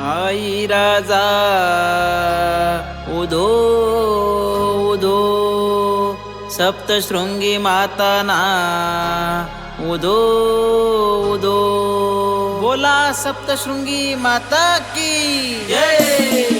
आई राजा उदो उदो सप्तशृंगी माता ना उदो उदो। बोला सप्तशृंगी माता की जय।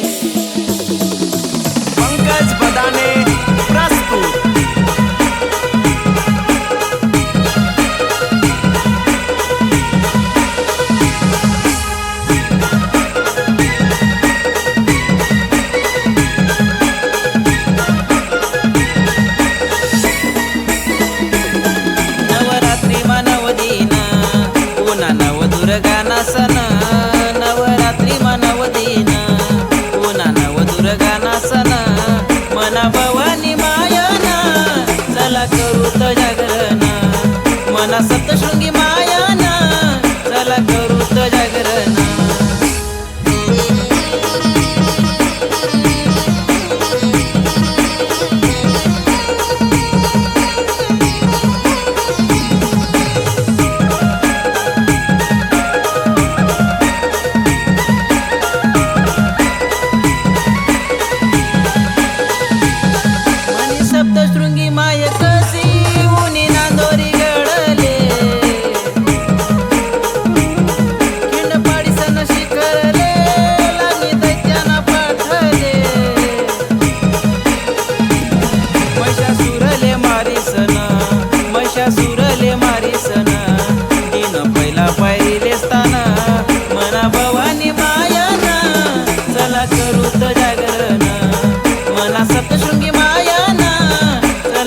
तो संगी माया ना चला करू तो जागरण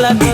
la vida.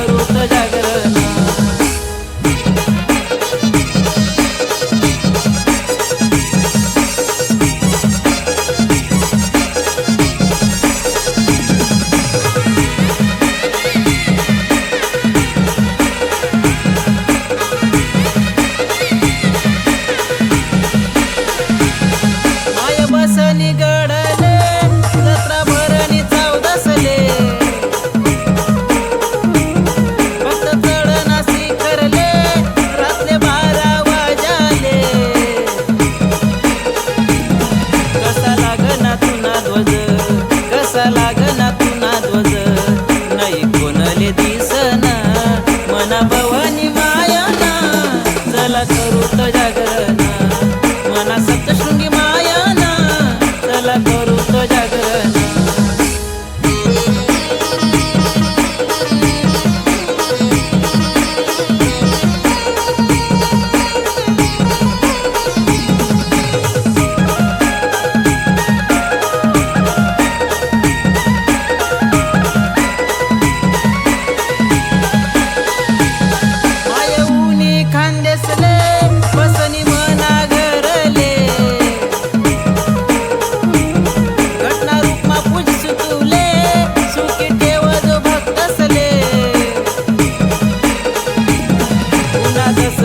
जागर Obrigado.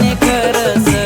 ne